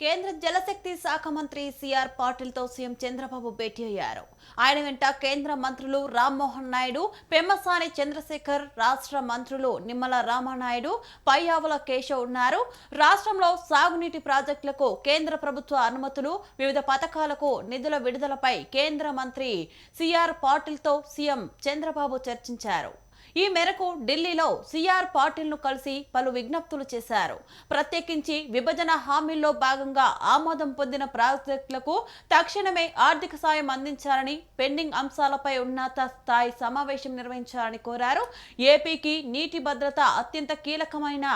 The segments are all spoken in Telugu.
కేంద్ర జలశక్తి శాఖ మంత్రి సిఆర్ పాటిల్తో సీఎం చంద్రబాబు భేటీ అయ్యారు. ఆయన వెంట కేంద్ర మంత్రులు రామ్మోహన్ నాయుడు పెమ్మసాని చంద్రశేఖర్ రాష్ట్ర మంత్రులు నిమ్మల రామానాయుడు పయ్యావుల కేశవ్ ఉన్నారు. రాష్ట్రంలో సాగునీటి ప్రాజెక్టులకు కేంద్ర ప్రభుత్వ అనుమతులు వివిధ పథకాలకు నిధుల విడుదలపై కేంద్ర మంత్రి సిఆర్ పాటిల్తో సీఎం చంద్రబాబు చర్చించారు. ఈ మేరకు ఢిల్లీలో సిఆర్ పాటిల్ను కలిసి పలు విజ్ఞప్తులు చేశారు. ప్రత్యేకించి విభజన హామీల్లో భాగంగా ఆమోదం పొందిన ప్రాజెక్టులకు తక్షణమే ఆర్థిక సాయం అందించాలని పెండింగ్ అంశాలపై ఉన్నత స్థాయి సమావేశం నిర్వహించాలని కోరారు. ఏపీకి నీటి భద్రత అత్యంత కీలకమైన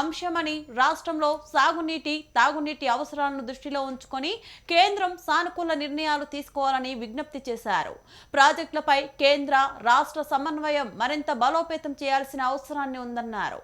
అంశమని రాష్ట్రంలో సాగునీటి తాగునీటి అవసరాలను దృష్టిలో ఉంచుకొని కేంద్రం సానుకూల నిర్ణయాలు తీసుకోవాలని విజ్ఞప్తి చేశారు. ప్రాజెక్టులపై కేంద్ర రాష్ట్ర సమన్వయం మరింత బలోపేతం చేయాల్సిన అవసరాన్ని ఉందన్నారు.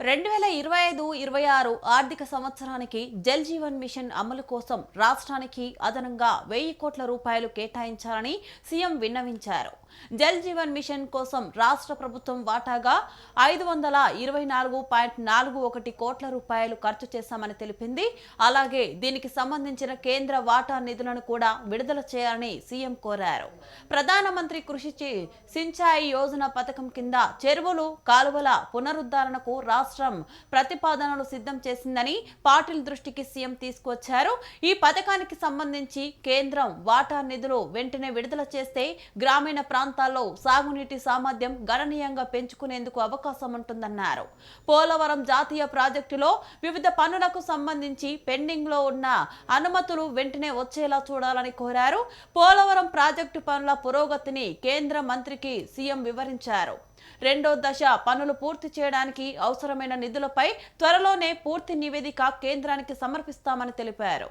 రెండు వేల ఇరవై ఐదు ఇరవై ఆరు ఆర్థిక సంవత్సరానికి జల్ జీవన్ మిషన్ అమలు కోసం రాష్ట్రానికి అదనంగా వెయ్యి కోట్ల రూపాయలు కేటాయించాలని సీఎం విన్నవించారు. జల్ జీవన్ మిషన్ కోసం రాష్ట్ర ప్రభుత్వం వాటాగా ఐదు వందల ఇరవై నాలుగు పాయింట్ నాలుగు ఒకటి కోట్ల రూపాయలు ఖర్చు చేశామని తెలిపింది. అలాగే దీనికి సంబంధించిన కేంద్ర వాటా నిధులను కూడా విడుదల చేయాలని సీఎం కోరారు. ప్రధానమంత్రి కృషి సించాయి యోజన పథకం కింద చెరువులు కాలువల పునరుద్ధరణకు రాష్ట్ర ప్రతిపాదనలు సిద్ధం చేసిందని పాటిల్ దృష్టికి సీఎం తీసుకొచ్చారు ఈ పథకానికి సంబంధించి కేంద్రం వాటా నిధులు వెంటనే విడుదల చేస్తే గ్రామీణ ప్రాంతాల్లో సాగునీటి సామర్థ్యం గణనీయంగా పెంచుకునేందుకు అవకాశం ఉంటుందన్నారు. పోలవరం జాతీయ ప్రాజెక్టులో వివిధ పనులకు సంబంధించి పెండింగ్లో ఉన్న అనుమతులు వెంటనే వచ్చేలా చూడాలని కోరారు. పోలవరం ప్రాజెక్టు పనుల పురోగతిని కేంద్ర మంత్రికి సీఎం వివరించారు. రెండో దశ పనులు పూర్తి చేయడానికి అవసరమైన నిధులపై త్వరలోనే పూర్తి నివేదిక కేంద్రానికి సమర్పిస్తామని తెలిపారు.